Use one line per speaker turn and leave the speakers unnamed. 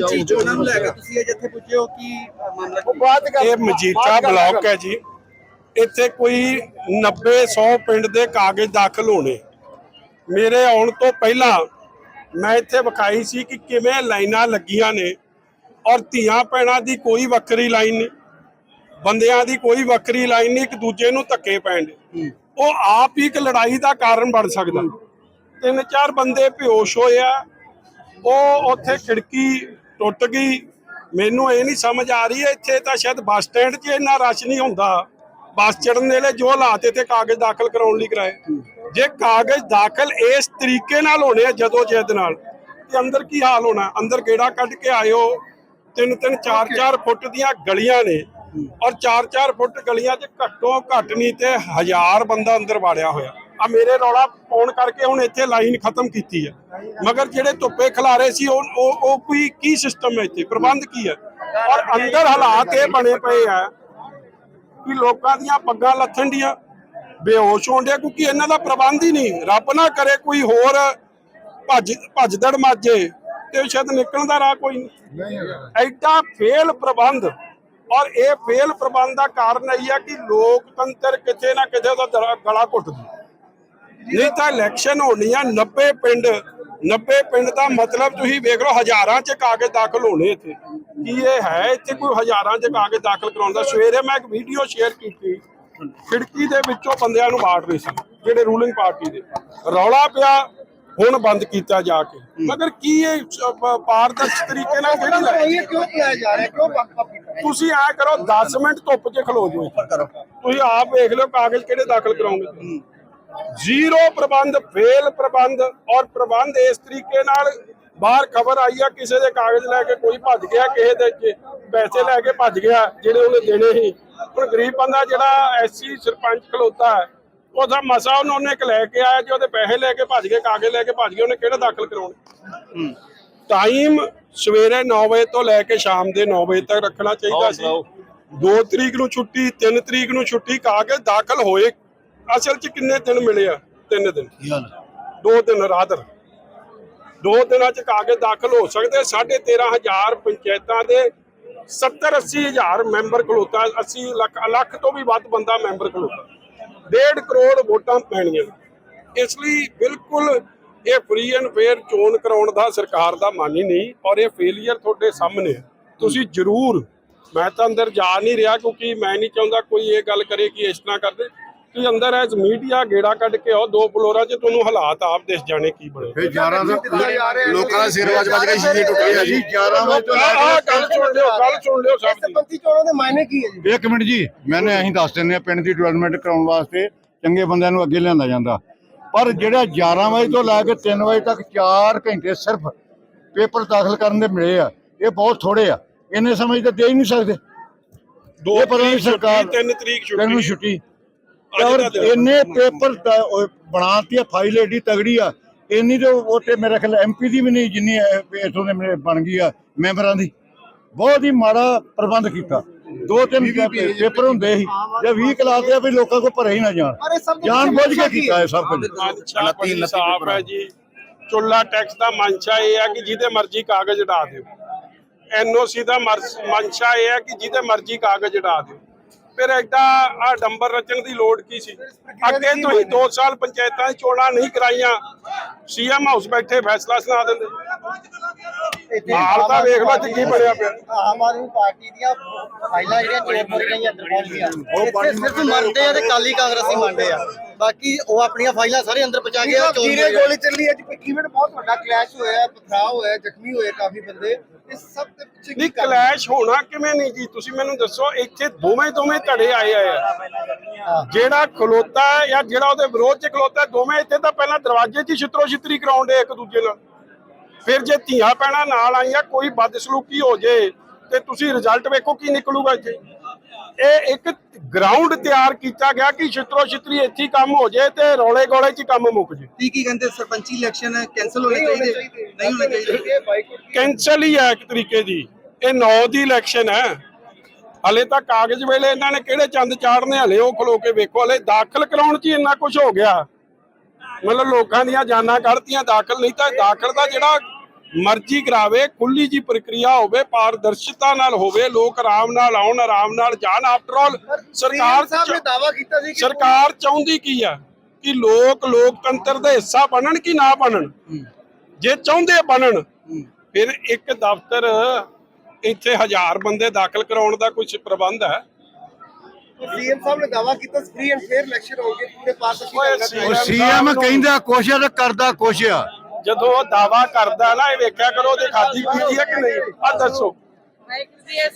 ਸਰਪੰਚੀ ਚੋਣਾਂ ਨੂੰ ਲੈ ਕੇ ਤੁਸੀਂ ਇਹ ਜਿੱਥੇ ਪੁੱਜੇ ਹੋ ਕੀ ਅ, ਮਾਮਲਾ ਕੀ
ਇਹ ਮਜੀਠਾ ਬਲਾਕ ਹੈ ਜੀ। ਇੱਥੇ ਕੋਈ 90 100 ਪਿੰਡ ਦੇ ਕਾਗਜ਼ ਦਾਖਲ ਹੋਣੇ। ਮੇਰੇ ਆਉਣ ਤੋਂ ਪਹਿਲਾਂ ਮੈਂ ਇੱਥੇ ਵਿਖਾਈ ਸੀ ਕਿ ਕਿਵੇਂ ਲਾਈਨਾਂ ਲੱਗੀਆਂ ਨੇ ਔਰ ਧੀਆਂ ਪੈਣਾ ਦੀ ਕੋਈ ਵੱਖਰੀ ਲਾਈਨ ਨਹੀਂ ਬੰਦਿਆਂ ਦੀ ਕੋਈ ਵੱਖਰੀ ਲਾਈਨ ਨਹੀਂ ਇੱਕ ਦੂਜੇ ਨੂੰ ਧੱਕੇ ਪੈਣ ਦੇ। ਉਹ ਆਪ ਹੀ ਇੱਕ ਲੜਾਈ ਦਾ ਕਾਰਨ ਬਣ ਸਕਦਾ। ਤਿੰਨ ਚਾਰ ਬੰਦੇ ਬੇਹੋਸ਼ ਹੋਏ ਆ। ਉਹ ਉੱਥੇ ਖਿੜਕੀ ਟੁੱਟ ਗਈ। ਮੈਨੂੰ ਇਹ ਨਹੀਂ ਸਮਝ ਆ ਰਹੀ ਇੱਥੇ ਤਾਂ ਸ਼ਾਇਦ ਬੱਸ ਸਟੈਂਡ 'ਚ ਇੰਨਾ ਰਸ਼ ਨਹੀਂ ਹੁੰਦਾ। ਬੱਸ ਚੜਨ ਵੇਲੇ ਜੋ ਹਾਲਾਤ ਇੱਥੇ ਕਾਗਜ਼ ਦਾਖਲ ਕਰਾਉਣ ਲਈ ਕਰਾਏ। ਜੇ ਕਾਗਜ਼ ਦਾਖਲ ਇਸ ਤਰੀਕੇ ਨਾਲ ਹੋਣੇ ਆ ਜਦੋਂ ਜਿੱਦ ਨਾਲ ਤੇ ਅੰਦਰ ਕੀ ਹਾਲ ਹੋਣਾ? ਅੰਦਰ ਗੇੜਾ ਕੱਢ ਕੇ ਆਇਓ। ਤਿੰਨ ਤਿੰਨ ਚਾਰ ਚਾਰ ਫੁੱਟ ਦੀਆਂ ਗਲੀਆਂ ਨੇ ਔਰ ਚਾਰ ਚਾਰ ਫੁੱਟ ਗਲੀਆਂ 'ਚ ਘੱਟੋ ਘੱਟ ਨਹੀਂ ਤੇ ਹਜ਼ਾਰ ਬੰਦਾ ਅੰਦਰ ਵਾੜਿਆ ਹੋਇਆ। ਆ ਮੇਰੇ ਰੌਲਾ ਪਾਉਣ ਕਰਕੇ ਹੁਣ ਇੱਥੇ ਲਾਈਨ ਖਤਮ ਕੀਤੀ ਹੈ। ਮਗਰ ਜਿਹੜੇ ਧੁੱਪੇ ਖਿਲਾਰੇ ਸੀ ਉਹ ਉਹ ਕੋਈ ਕੀ ਸਿਸਟਮ ਹੈ ਇੱਥੇ? ਪ੍ਰਬੰਧ ਕੀ ਹੈ? ਔਰ ਅੰਦਰ ਹਾਲਾਤ ਇਹ ਬਣੇ ਪਏ ਆ ਕਿ ਲੋਕਾਂ ਦੀਆਂ ਪੱਗਾਂ ਲੱਥਣ ਡੀਆਂ ਬੇਹੋਸ਼ ਹੋਣ ਡਿਆ ਕਿਉਂਕਿ ਇਹਨਾਂ ਦਾ ਪ੍ਰਬੰਧ ਹੀ ਨਹੀਂ। ਰੱਬ ਨਾ ਕਰੇ ਕੋਈ ਹੋਰ ਭੱਜ ਭੱਜਦੜ ਮਾਜੇ ਤੇ ਸ਼ਾਇਦ ਨਿਕਲਣ ਦਾ ਰਾਹ ਕੋਈ ਨਹੀਂ ਐਡਾ ਫੇਲ ਪ੍ਰਬੰਧ। ਔਰ ਇਹ ਫੇਲ ਪ੍ਰਬੰਧ ਦਾ ਕਾਰਨ ਇਹ ਹੈ ਕਿ ਲੋਕਤੰਤਰ ਕਿਤੇ ਨਾ ਕਿਤੇ ਦਾ ਗਲਾ ਘੁੱਟਦੀ। ਨਹੀਂ ਤਾਂ ਇਲੈਕਸ਼ਨ ਹੋਣੀ ਆ 90 ਪਿੰਡ 90 ਪਿੰਡ ਦਾ ਮਤਲਬ ਤੁਸੀਂ ਵੇਖ ਲਓ, ਹਜ਼ਾਰਾਂ ਚ ਕਾਗਜ਼ ਦਾਖਲ ਹੋਣੇ ਇੱਥੇ। ਕੀ ਇਹ ਹੈ ਇੱਥੇ ਕੋਈ ਹਜ਼ਾਰਾਂ ਚ ਕਾਗਜ਼ ਦਾਖਲ ਕਰਾਉਣ ਦਾ? ਸਵੇਰੇ ਮੈਂ ਇੱਕ ਵੀਡੀਓ ਸ਼ੇਅਰ ਕੀਤੀ। ਖਿੜਕੀ ਦੇ ਵਿੱਚੋਂ ਬੰਦਿਆਂ ਨੂੰ ਬਾੜ ਰਹੇ ਸੀ, ਜਿਹੜੇ ਰੂਲਿੰਗ ਪਾਰਟੀ ਦੇ। ਰੌਲਾ ਪਿਆ, ਹੁਣ ਬੰਦ ਕੀਤਾ ਜਾ ਕੇ। ਮਗਰ ਕੀ ਇਹ ਸ- ਪਾਰਦਰਸ਼ ਤਰੀਕੇ ਨਾਲ ਕਿਹੜੀ ਲਾਈ
ਕਿਉਂ ਕਿਹਾ ਜਾ ਰਿਹਾ ਕਿਉਂ ਬੰਦ
ਤੁਸੀਂ ਐ ਕਰੋ 10 ਮਿੰਟ ਧੁੱਪ 'ਚ ਖਲੋ ਜਾਓ ਤੁਸੀਂ ਆਪ ਵੇਖ ਲਓ ਕਾਗਜ਼ ਕਿਹੜੇ ਦਾਖਲ ਕਰਾਉਂਗੇ ਜ਼ੀਰੋ ਪ੍ਰਬੰਧ ਫੇਲ ਪ੍ਰਬੰਧ ਔਰ ਪ੍ਰਬੰਧ ਇਸ ਤਰੀਕੇ ਨਾਲ ਬਾਹਰ ਖਬਰ ਆਈ ਆ ਕਿਸੇ ਦੇ ਕਾਗਜ਼ ਲੈ ਕੇ ਕੋਈ ਭੱਜ ਗਿਆ ਕਿਸੇ ਦੇ ਪੈਸੇ ਲੈ ਕੇ ਭੱਜ ਗਿਆ ਜਿਹੜੇ ਉਹਨੇ ਦੇਣੇ ਸੀ। ਹੁਣ ਗਰੀਬ ਬੰਦਾ ਜਿਹੜਾ ਐਸਸੀ ਸਰਪੰਚ ਖਲੋਤਾ ਹੈ ਉਹਦਾ ਮਸਾ ਉਹਨੂੰ ਉਹਨੇ ਇੱਕ ਲੈ ਕੇ ਆਇਆ ਜੇ ਉਹਦੇ ਪੈਸੇ ਲੈ ਕੇ ਭੱਜ ਗਏ ਕਾਗਜ਼ ਲੈ ਕੇ ਭੱਜ ਗਏ ਉਹਨੇ ਕਿਹੜਾ ਦਾਖਲ ਕਰਾਉਣੇ? ਟਾਈਮ ਸਵੇਰੇ 9 ਵਜੇ ਤੋਂ ਲੈ ਕੇ ਸ਼ਾਮ ਦੇ 9 ਵਜੇ ਤੱਕ ਰੱਖਣਾ ਚਾਹੀਦਾ ਸੀ। 2 ਤਰੀਕ ਨੂੰ ਛੁੱਟੀ 3 ਤਰੀਕ ਨੂੰ ਛੁੱਟੀ ਕਾਗਜ਼ ਦਾਖਲ ਹੋਏ ਅਸਲ 'ਚ ਕਿੰਨੇ ਦਿਨ ਮਿਲੇ ਆ? 3 ਦਿਨ। ਦੋ ਦਿਨ ਰਾਦਰ ਦੋ ਦਿਨਾਂ 'ਚ ਕਾਗਜ਼ ਦਾਖਲ ਹੋ ਸਕਦੇ 13500 ਪੰਚਾਇਤਾਂ ਦੇ 70 80 ਹਜ਼ਾਰ ਮੈਂਬਰ ਖਲੋਤਾ। 80 ਲੱਖ ਲੱਖ ਤੋਂ ਵੀ ਵੱਧ ਬੰਦਾ ਮੈਂਬਰ ਖਲੋਤਾ। ਡੇਢ ਕਰੋੜ ਵੋਟਾਂ ਪੈਣੀਆਂ। ਇਸ ਲਈ ਬਿਲਕੁਲ ਇਹ ਫ੍ਰੀ ਐਂਡ ਫੇਅਰ ਚੋਣ ਕਰਾਉਣ ਦਾ ਸਰਕਾਰ ਦਾ ਮਨ ਹੀ ਨਹੀਂ ਔਰ ਇਹ ਫੇਲਿਅਰ ਤੁਹਾਡੇ ਸਾਹਮਣੇ ਤੁਸੀਂ ਜ਼ਰੂਰ ਮੈਂ ਤਾਂ ਅੰਦਰ ਜਾ ਨਹੀਂ ਰਿਹਾ ਕਿਉਂਕਿ ਮੈਂ ਨਹੀਂ ਚਾਹੁੰਦਾ ਕੋਈ ਇਹ ਗੱਲ ਕਰੇ ਕਿ ਇਸ ਤਰ੍ਹਾਂ ਕਰਦੇ। ਤੁਸੀਂ ਅੰਦਰ ਐਸ ਮੀਡੀਆ ਗੇੜਾ ਕੱਢ ਕੇ ਆਓ ਦੋ ਫਲੋਰਾਂ 'ਚ ਤੁਹਾਨੂੰ ਹਾਲਾਤ ਆਪ ਦਿਸ ਜਾਣੇ ਕੀ ਬਣੇ।
ਫਿਰ 11 ਲੋਕਾਂ ਦਾ ਸਿਰ ਵੱਜ ਵੱਜ ਕੇ ਸ਼ੀਸ਼ੇ ਟੁੱਟ ਗਏ ਆ ਜੀ। 11 ਵਜੇ ਤੋਂ
ਆਹ ਗੱਲ ਸੁਣ ਲਿਓ ਗੱਲ ਸੁਣ ਲਿਓ ਸਭ ਦੀ।
ਸਰਪੰਚੀ ਚੋਣਾਂ ਦੇ ਮਾਇਨੇ ਕੀ ਹੈ ਜੀ?
ਇੱਕ ਮਿੰਟ ਜੀ ਮੈਨੇ ਅਸੀਂ ਦੱਸ ਦਿੰਦੇ ਆ ਪਿੰਡ ਦੀ ਡਿਵੈਲਪਮੈਂਟ ਕਰਾਉਣ ਵਾਸਤੇ ਚੰਗੇ ਬੰਦਿਆਂ ਨੂੰ ਅੱਗੇ ਲਿਆਂਦਾ ਜਾਂਦਾ। ਪਰ ਜਿਹੜਾ 11 ਵਜੇ ਤੋਂ ਲੈ ਕੇ 3 ਵਜੇ ਤੱਕ 4 ਘੰਟੇ ਸਿਰਫ ਪੇਪਰ ਦਾਖਲ ਕਰਨ ਦੇ ਮਿਲੇ ਆ ਇਹ ਬਹੁਤ ਥੋੜੇ ਆ। ਇੰਨੇ ਸਮੇਂ ਤਾਂ ਦੇ ਹੀ ਨਹੀਂ ਸਕਦੇ।
ਦੋ
ਪਤਾ
ਤਰੀਕ ਛੁੱਟੀ,
ਸਰਕਾਰ-
ਤਿੰਨ ਤਰੀਕ ਛੁੱਟੀ।
ਛੁੱਟੀ। ਔਰ
ਦਾ।
ਇੰਨੇ ਪੇਪਰ ਬਣਾਤੀ ਆ ਫਾਈਲ ਏਡੀ ਤਗੜੀ ਆ। ਇੰਨੀ ਤੇ ਉਹ ਤੇ ਮੇਰੇ ਖਿਆਲ ਐਮਪੀ ਦੀ ਵੀ ਨਹੀਂ ਜਿੰਨੀ ਇਥੋਂ ਦੇ ਮੇਰੇ ਬਣ ਗਈ ਆ ਮੈਂਬਰਾਂ ਦੀ। ਬਹੁਤ ਹੀ ਮਾੜਾ ਪ੍ਰਬੰਧ ਕੀਤਾ। ਦੋ ਤਿੰਨ ਪੇਪਰ ਹੁੰਦੇ ਸੀ। ਜਾਂ 20 ਕਲਾਸ ਆ ਵੀ ਲੋਕਾਂ ਕੋਲ ਭਰੇ ਹੀ ਨਾ ਜਾਣ। ਜਾਣ ਬੁੱਝ ਕੇ
ਕੀ
ਕੀਤਾ ਇਹ ਸਭ ਕੁਝ
ਮਨਸ਼ਾ ਬੜੀ ਸਾਫ਼ ਹੈ ਜੀ। ਚੁੱਲਾ ਟੈਕਸ ਦਾ ਮਨਸ਼ਾ ਇਹ ਹੈ ਕਿ ਜਿਹਦੇ ਮਰਜ਼ੀ ਕਾਗਜ਼ ਉਡਾ ਦਿਓ। ਐਨਓਸੀ ਦਾ ਮਨਸ਼ਾ ਇਹ ਹੈ ਕਿ ਜਿਹਦੇ ਮਰਜ਼ੀ ਕਾਗਜ਼ ਉਡਾ ਦਿਓ। ਫਿਰ ਐਡਾ ਆ ਡੰਬਰ ਰਚਣ ਦੀ ਲੋੜ ਕੀ ਸੀ? ਅੱਗੇ ਤੋਂ ਹੀ 2 ਸਾਲ ਪੰਚਾਇਤਾਂ 'ਚ ਚੋਣਾਂ ਨਹੀਂ ਕਰਾਈਆਂ। ਸੀਐਮ ਹਾਊਸ ਬੈਠੇ ਫੈਸਲਾ ਸੁਣਾ ਦਿੰਦੇ। ਹਾਲ ਤਾਂ ਵੇਖ ਲਓ ਕੀ ਬਣਿਆ ਪਿਆ।
ਆਮ ਆਦਮੀ ਪਾਰਟੀ ਦੀਆਂ ਫਾਈਲਾਂ ਜਿਹੜੀਆਂ ਚੋਰ ਮੋਰ ਗਈਆਂ ਅੰਦਰ ਪਹੁੰਚ ਗਈਆਂ ਇੱਥੇ ਸਿਰਫ ਮੰਨਦੇ ਆ ਤੇ ਕਾਲੀ ਕਾਂਗਰਸੀ ਮੰਨਦੇ ਆ। ਬਾਕੀ ਉਹ ਆਪਣੀਆਂ ਫਾਈਲਾਂ ਸਾਰੇ ਅੰਦਰ ਪਹੁੰਚਾ ਕੇ ਆ ਚੋਰ ਗੋਲੀ ਚੱਲੀ ਅੱਜ? ਇਵੈਂਟ ਬਹੁਤ ਵੱਡਾ ਕਲੈਸ਼ ਹੋਇਆ ਪਥਰਾਅ ਹੋਇਆ ਜ਼ਖਮੀ ਹੋਏ ਕਾਫੀ ਬੰਦੇ। ਇਸ ਸਭ ਦੇ ਪਿੱਛੇ
ਨਹੀਂ ਕਲੈਸ਼ ਹੋਣਾ ਕਿਵੇਂ ਨਹੀਂ ਜੀ? ਤੁਸੀਂ ਮੈਨੂੰ ਦੱਸੋ ਇੱਥੇ ਦੋਵੇਂ ਦੋਵੇਂ ਧੜੇ ਆਏ ਆ। ਜਿਹੜਾ ਖਲੋਤਾ ਹੈ ਜਾਂ ਜਿਹੜਾ ਉਹਦੇ ਵਿਰੋਧ 'ਚ ਖਲੋਤਾ ਹੈ, ਦੋਵੇਂ ਇੱਥੇ ਤਾਂ ਪਹਿਲਾਂ ਦਰਵਾਜ਼ੇ 'ਚ ਹੀ ਛਿੱਤਰੋ ਛਿੱਤਰੀ ਕਰਾਉਂਦੇ ਇੱਕ ਦੂਜੇ ਨਾਲ। ਫਿਰ ਜੇ ਧੀਆਂ ਪੈਣਾ ਨਾਲ ਆਈਆਂ ਕੋਈ ਬਦਸਲੂਕੀ ਹੋ ਜੇ ਤੇ ਤੁਸੀਂ ਰਿਜ਼ਲਟ ਵੇਖੋ ਕੀ ਨਿਕਲੂਗਾ ਇੱਥੇ। ਇਹ ਇੱਕ ਗਰਾਊਂਡ ਤਿਆਰ ਕੀਤਾ ਗਿਆ ਕਿ ਛਿੱਤਰੋ ਛਿੱਤਰੀ ਇੱਥੇ ਕੰਮ ਹੋ ਜੇ ਤੇ ਰੌਲੇ ਗੋਲੇ 'ਚ ਕੰਮ ਮੁੱਕ ਜੇ
ਕੀ ਕੀ ਕਹਿੰਦੇ ਸਰਪੰਚੀ ਇਲੈਕਸ਼ਨ ਕੈਨਸਲ ਹੋਣੇ ਚਾਹੀਦੇ? ਨਹੀਂ ਹੋਣੇ ਚਾਹੀਦੇ।
ਕੈਂਸਲ ਹੀ ਹੈ ਇੱਕ ਤਰੀਕੇ ਦੀ। ਇਹ 9 ਦੀ ਇਲੈਕਸ਼ਨ ਹੈ। ਹਲੇ ਤਾਂ ਕਾਗਜ਼ ਵੇਲੇ ਇਹਨਾਂ ਨੇ ਕਿਹੜੇ ਚੰਦ ਚਾੜਨੇ ਹਲੇ ਉਹ ਖਲੋ ਕੇ ਵੇਖੋ। ਹਲੇ ਦਾਖਲ ਕਰਾਉਣ 'ਚ ਇੰਨਾ ਕੁਝ ਹੋ ਗਿਆ। ਮਤਲਬ ਲੋਕਾਂ ਦੀਆਂ ਜਾਨਾਂ ਕੱਢਤੀਆਂ ਦਾਖਲ ਨਹੀਂ ਤਾਂ ਦਾਖਲ ਦਾ ਜਿਹੜਾ ਮਰਜ਼ੀ ਕਰਾਵੇ ਖੁੱਲੀ ਜੀ ਪ੍ਰਕਿਰਿਆ ਹੋਵੇ ਪਾਰਦਰਸ਼ਤਾ ਨਾਲ ਹੋਵੇ ਲੋਕ ਆਰਾਮ ਨਾਲ ਆਉਣ ਆਰਾਮ ਨਾਲ ਜਾਣ। ਆਫਟਰ ਆਲ ਸਰਕਾਰ
ਸਾਹਿਬ ਨੇ ਦਾਵਾ ਕੀਤਾ ਸੀ ਕਿ
ਸਰਕਾਰ ਚਾਹੁੰਦੀ ਕੀ ਆ? ਕਿ ਲੋਕ ਲੋਕਤੰਤਰ ਦਾ ਹਿੱਸਾ ਬਣਨ ਕਿ ਨਾ ਬਣਨ? ਜੇ ਚਾਹੁੰਦੇ ਬਣਨ ਫਿਰ ਇੱਕ ਦਫ਼ਤਰ ਇੱਥੇ ਹਜ਼ਾਰ ਬੰਦੇ ਦਾਖਲ ਕਰਾਉਣ ਦਾ ਕੁਝ ਪ੍ਰਬੰਧ ਹੈ।
ਸੀਐਮ ਸਾਹਿਬ ਨੇ ਦਾਵਾ ਕੀਤਾ ਫ੍ਰੀ ਐਂਡ ਫੇਅਰ ਇਲੈਕਸ਼ਨ ਹੋਣਗੇ ਪੂਰੇ
ਉਹ ਸੀਐਮ ਕਹਿੰਦਾ ਤੇ ਕਰਦਾ ਆ।
ਜਦੋਂ ਉਹ ਦਾਵਾ ਕਰਦਾ ਨਾ, ਇਹ ਵੇਖਿਆ ਕਰੋ ਉਹਦੇ ਖਾਦੀ ਪੀਤੀ ਹੈ ਕਿ ਨਹੀਂ? ਆ ਦੱਸੋ।